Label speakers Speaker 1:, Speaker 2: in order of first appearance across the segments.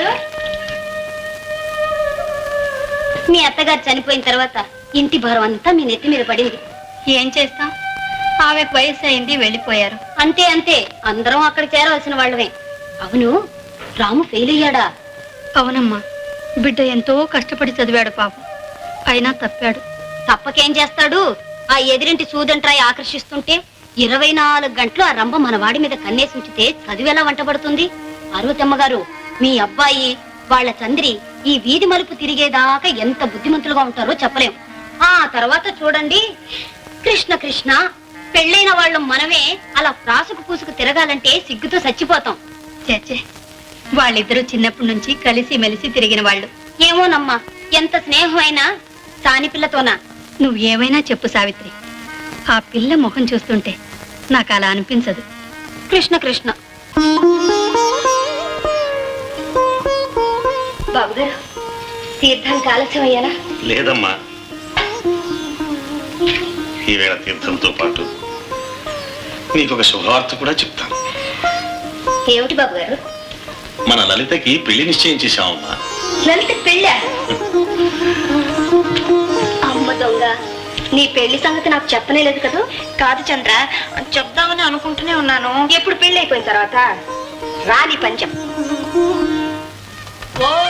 Speaker 1: గారు? మీ అత్తగారు చనిపోయిన తర్వాత ఇంటి భారం అంతా మీ నెత్తి మీద పడింది.
Speaker 2: ఏం చేస్తాం? ఆమెకు వయసు అయింది వెళ్ళిపోయారు.
Speaker 1: అంతే అంతే. అందరం అక్కడ చేరవలసిన వాళ్ళమే. అవును రాము ఫెయిల్ అయ్యాడా?
Speaker 2: అవునమ్మా. బిడ్డ ఎంతో కష్టపడి చదివాడు పాపం. అయినా తప్పాడు.
Speaker 1: తప్పకేం చేస్తాడు? ఆ ఎదిరింటి సూదంట్రాయి ఆకర్షిస్తుంటే ఇరవై నాలుగు గంటలు ఆ రంభ మన వాడి మీద కన్నేసి ఉంచితే చదువు ఎలా వంటబడుతుంది? అరువతమ్మ గారు మీ అబ్బాయి వాళ్ళ చంద్రి ఈ వీధి మలుపు తిరిగేదాకా ఎంత బుద్ధిమంతులుగా ఉంటారో చెప్పలేం. ఆ తర్వాత చూడండి. కృష్ణ కృష్ణ పెళ్ళైన వాళ్ళు మనమే అలా ప్రాసుకు పూసుకు తిరగాలంటే సిగ్గుతో చచ్చిపోతాం.
Speaker 2: చేచే వాళ్ళిద్దరూ చిన్నప్పటి నుంచి కలిసి మెలిసి తిరిగిన వాళ్ళు.
Speaker 1: ఏమోనమ్మా ఎంత స్నేహం అయినా సాని పిల్లతోనా?
Speaker 2: నువ్వు ఏమైనా చెప్పు సావిత్రి. ఆ పిల్ల ముఖం చూస్తుంటే నాకు అలా అనిపించదు.
Speaker 1: కృష్ణ కృష్ణ. బాబు గారు తీర్థానికి ఆలస్యం అయ్యారా
Speaker 3: లేదమ్మా. ఈవేళ తీర్థంతో పాటు నీకు ఒక శుభవార్త కూడా చెప్తాను.
Speaker 1: ఏమిటి బాబు గారు
Speaker 3: మన లలితకి పెళ్ళి నిశ్చయం చేశామమ్మా.
Speaker 1: లలిత పెళ్ళ? అమ్మ దొంగ నీ పెళ్ళి సంగతి నాకు చెప్పనే లేదు కదా? కాదు చంద్ర చెప్దామని అనుకుంటూనే ఉన్నాను. ఎప్పుడు పెళ్ళి అయిపోయిన తర్వాత? రాని పంచం.
Speaker 4: లక్ష్మీశో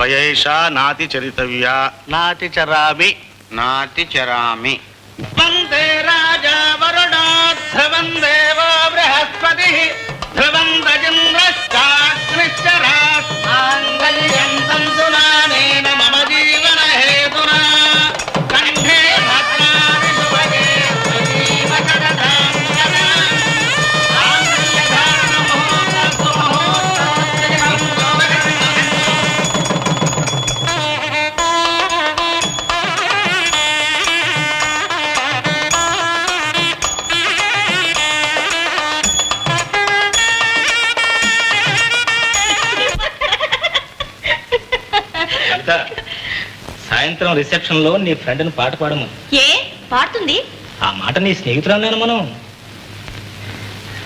Speaker 3: త్వయైష నాతి చరితవ్య.
Speaker 4: నాతి చరామి.
Speaker 5: నాతి చరామి.
Speaker 4: వందే రాజా వరుణో ధ్రువం దేవో బృహస్పతి
Speaker 5: సాయంత్రం రిసెప్షన్లో నీ ఫ్రెండ్ని పాట పాడము
Speaker 1: ఏ? పాడుతుంది?
Speaker 5: ఆ మాట నీ స్నేహితురాలు మనం.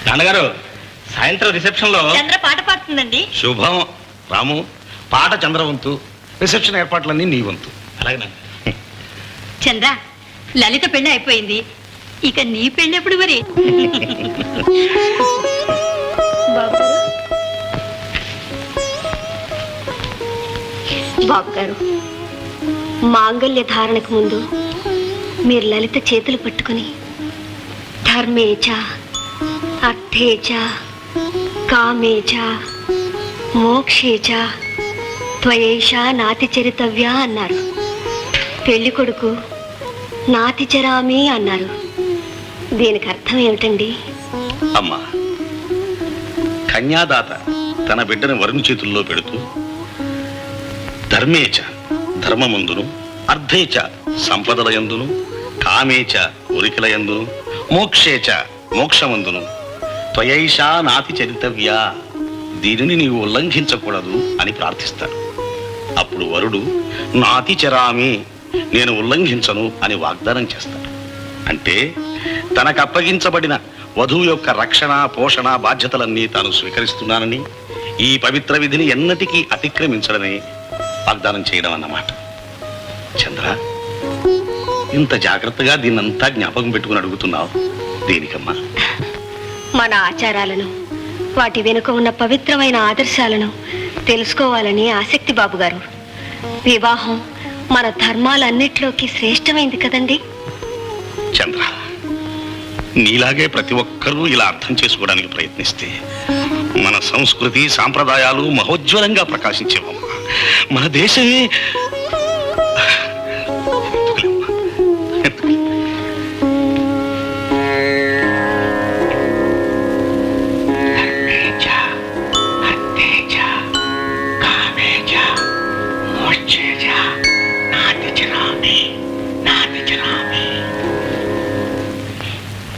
Speaker 5: నాన్నగారు సాయంత్రం రిసెప్షన్లో
Speaker 1: చంద్ర పాట పాడుతుందండి.
Speaker 3: శుభం రాము పాట చంద్రవంతు రిసెప్షన్ ఏర్పాట్లన్నీ నీ వంతు.
Speaker 5: అలాగే నాన్న.
Speaker 2: చంద్ర లలిత పెళ్ళి అయిపోయింది. ఇక నీ పెళ్ళి ఎప్పుడు మరి?
Speaker 1: బాబు గారు మాంగళ్య ధారణకు ముందు మీరు లలిత చేతులు పట్టుకుని ధర్మేచ అర్థేచ కామేచ మోక్షేచ త్వయేష నాతిచరితవ్య అన్నారు. పెళ్ళి కొడుకు నాతిచరామి అన్నారు. దీనికి అర్థం ఏమిటండి?
Speaker 3: అమ్మా కన్యాదాత తన బిడ్డను వరుణి చేతుల్లో పెడుతూ ధర్మేచ ధర్మమందును అర్థేచ సంపదల యందును కామేచ కోరికల యందును మోక్షేచ మోక్షమందును. త్వయైషా నాతి చరితవ్యా దీనిని నీవు ఉల్లంఘించకూడదు అని ప్రార్థిస్తాడు అప్పుడు వరుడు నాతి చరామి నేను ఉల్లంఘించను అని వాగ్దానం చేస్తాడు. అంటే తనకు అప్పగించబడిన వధువు యొక్క రక్షణ పోషణ బాధ్యతలన్నీ తాను స్వీకరిస్తున్నానని ఈ పవిత్ర విధిని ఎన్నటికీ అతిక్రమించడని వాగ్దానం చేయడం అన్నమాట. చంద్ర ఇంత జాగ్రత్తగా దీన్నంతా జ్ఞాపకం పెట్టుకుని అడుగుతున్నావు దేనికమ్మా?
Speaker 1: మన ఆచారాలను వాటి వెనుక ఉన్న పవిత్రమైన ఆదర్శాలను తెలుసుకోవాలని ఆసక్తి బాబు గారు వివాహం మన ధర్మాలన్నిటిలోకి శ్రేష్టమైంది కదండి.
Speaker 3: చంద్ర నీలాగే ప్రతి ఒక్కరూ ఇలా అర్థం చేసుకోవడానికి ప్రయత్నిస్తే మన సంస్కృతి సాంప్రదాయాలు మహోజ్వలంగా ప్రకాశించేవమ్మా. మన దేశమే.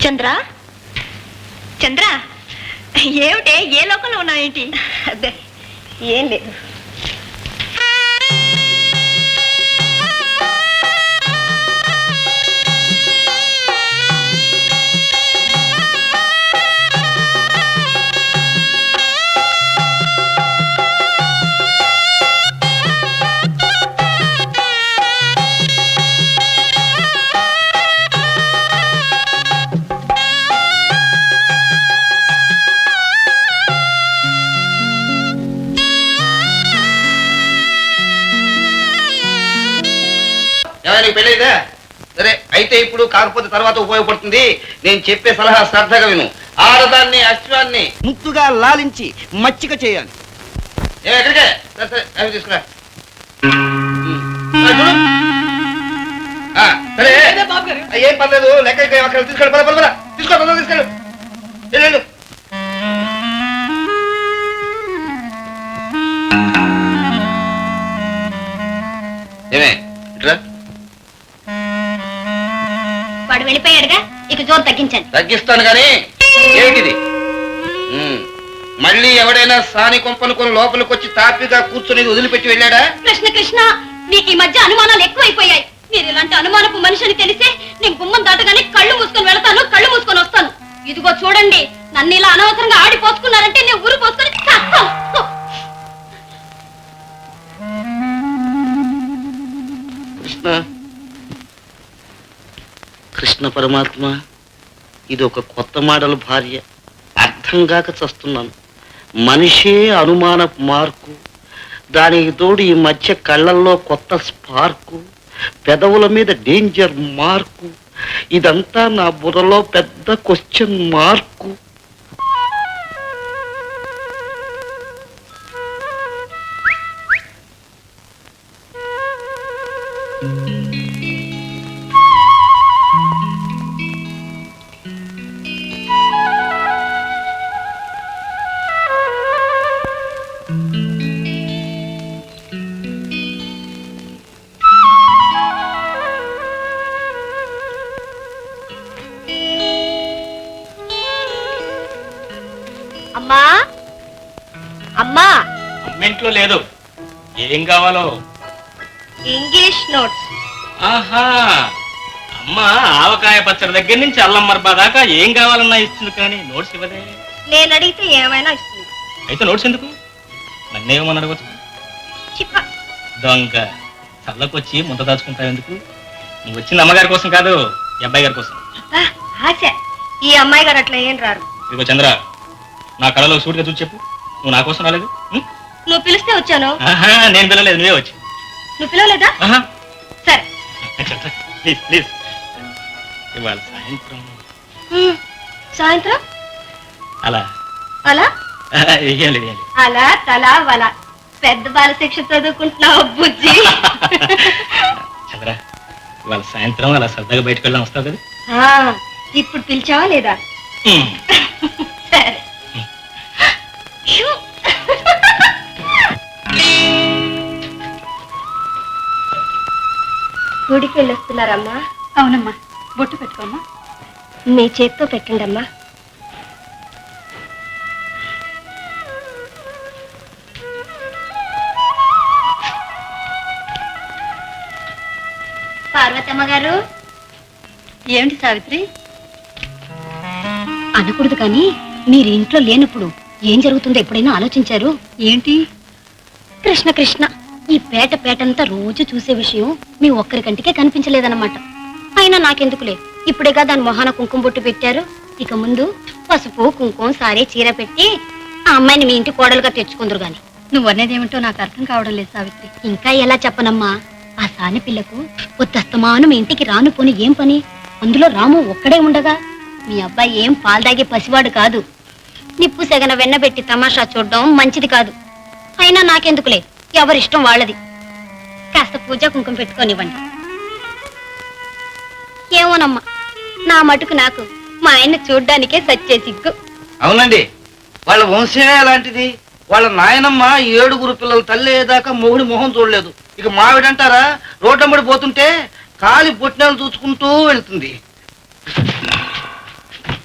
Speaker 2: చంద్ర? చంద్ర ఏమిటే? ఏ లోకంలో ఉన్నావేంటి? అదే ఏం లేదు.
Speaker 4: పెళ్ళైందా సరే అయితే ఇప్పుడు కాకపోతే తర్వాత ఉపయోగపడుతుంది. నేను చెప్పే సలహా శ్రద్ధగా విను. ఆడదాన్ని అశ్వాన్ని ముద్దుగా లాలించి మచ్చిక చేయాలి. ఏ, ఎక్కడికే సరే సరే అవి తీసుకురా. సరే. ఏం పర్లేదు లెక్క ఇక్కడ అక్కడ తీసుకెళ్ళి పద పద పద. తీసుకో పద తీసుకెళ్ళు.
Speaker 1: వాడు వెళ్ళిపోయాడుగా? ఇక జోరు తగ్గించండి.
Speaker 4: తగ్గిస్తాను గాని ఏమిటిది ఉమ్, మళ్ళీ ఎవడైనా సాని కొంపనుకొని లోపలికి వచ్చి తాపిగా కూర్చొని వదిలిపెట్టి వెళ్ళాడా?
Speaker 1: కృష్ణ కృష్ణ మీకు ఈ మధ్య అనుమానాలు ఎక్కువైపోయాయి. మీరు ఇలాంటి అనుమానపు మనిషిని తెలిసే నేను గుమ్మం దాటగానే కళ్ళు మూసుకొని వెళతాను కళ్ళు మూసుకొని వస్తాను. ఇదిగో చూడండి నన్ను ఇలా అనవసరంగా ఆడి పోసుకున్నారంటే నేను ఊరు పోసుకొని
Speaker 4: కృష్ణ పరమాత్మ ఇది ఒక కొత్త మాడల భార్య. అర్థం కాక చస్తున్నాను. మనిషే అనుమాన మార్కు దానికి తోడు ఈ మధ్య కళ్ళల్లో కొత్త స్పార్కు పెదవుల మీద డేంజర్ మార్కు ఇదంతా నా బుర్రలో పెద్ద క్వశ్చన్ మార్కు.
Speaker 1: అమ్మా. అమ్మా.
Speaker 5: అమ్మింట్లో లేదు. ఏం కావాలో?
Speaker 1: English notes.
Speaker 5: ఆహా. అమ్మ ఆవకాయ పచ్చడి దగ్గర నుంచి అల్లం మరపా దాకా ఏం కావాలన్నా ఇస్తుంది కానీ నోట్స్ ఇవ్వదే.
Speaker 1: నేను అడిగితే ఏమైనా ఇస్తుంది.
Speaker 5: అయితే నోట్స్ ఎందుకు? నన్నేమని అడగచ్చు?
Speaker 1: చిప్ప.
Speaker 5: దొంగ. చల్లకొచ్చి ముంత దాచుకుంటావు ఎందుకు? నువ్వు వచ్చింది అమ్మగారి కోసం కాదు ఈ అబ్బాయి గారి కోసం.
Speaker 1: ఆశ. ఈ అమ్మాయి గారు అట్లా ఏం రారు.
Speaker 5: ఇదిగో చంద్ర నా కళలో సూటిగా చూసి చెప్పు. నువ్వు నా కోసం రాలేదు? ఉం?
Speaker 1: నువ్వు పిలిస్తే వచ్చాను.
Speaker 5: ఆహా నేను పిలవలేదు నువ్వే వచ్చి.
Speaker 1: నువ్వు పిలవలేదా?
Speaker 5: ఆహా.
Speaker 1: సరే.
Speaker 5: Please please. ఇవాళ సాయంత్రం.
Speaker 1: ఉమ్, సాయంత్రం?
Speaker 5: అలా.
Speaker 1: అలా?
Speaker 5: ఆహా, ఏం లేదు ఏం లేదు
Speaker 1: అలా తలా వల. పెద్ద బాల శిక్ష చదువుకుంటున్నావు బుజ్జి.
Speaker 5: చంద్ర ఇవాళ సాయంత్రం అలా సరదాగా బయటకు వెళ్ళాం వస్తావు కదా?
Speaker 1: ఆ, ఇప్పుడు పిలిచావా లేదా?
Speaker 5: ఉం.
Speaker 1: సరే. గుడికి వెళ్ళొస్తున్నారమ్మా
Speaker 2: అవునమ్మా. బొట్టు పెట్టుకోమ్మా.
Speaker 1: మీ చేత్తో పెట్టండి అమ్మా పార్వతమ్మ గారు.
Speaker 2: ఏమిటి సావిత్రి?
Speaker 1: అనకూడదు కానీ మీరు ఇంట్లో లేనప్పుడు ఏం జరుగుతుందో ఎప్పుడైనా ఆలోచించారు?
Speaker 2: ఏంటి?
Speaker 1: కృష్ణ కృష్ణ ఈ పేట పేటంతా రోజు చూసే విషయం మీ ఒక్కరి కంటికే కనిపించలేదన్నమాట. అయినా నాకెందుకులే? ఇప్పుడేగా దాని మొహాన కుంకుమ బొట్టు పెట్టారు. ఇక ముందు పసుపు కుంకుమ సారే చీర పెట్టి ఆ అమ్మాయిని మీ ఇంటి కోడలుగా తెచ్చుకుందరు గాని.
Speaker 2: నువ్వు అనేదేమిటో నాకు అర్థం కావడం లేదు సావిత్రి.
Speaker 1: ఇంకా ఎలా చెప్పనమ్మా? ఆ సాని పిల్లకు పొద్దస్తమాను మీ ఇంటికి రాను పోని ఏం పని? అందులో రాము ఒక్కడే ఉండగా? మీ అబ్బాయి ఏం పాల్దాగే పసివాడు కాదు. నిప్పు సెగన వెన్నబెట్టి తమాషా చూడడం మంచిది కాదు. అయినా నాకెందుకులే? ఎవరిష్టం వాళ్ళది. కాస్త పూజ కుంకుమ పెట్టుకోనివ్వండి. ఏమోనమ్మా నా మటుకు నాకు మా ఆయన చూడ్డానికే సచ్చే సిగ్గు.
Speaker 4: అవునండి వాళ్ళ వంశమే అలాంటిది. వాళ్ళ నాయనమ్మ ఏడుగురు పిల్లల తల్లి అయ్యేదాకా మొగుడి మొహం చూడలేదు. ఇక మావిడంటారా? రోడ్డంబడి పోతుంటే కాలి బొట్టినాలు చూసుకుంటూ వెళ్తుంది.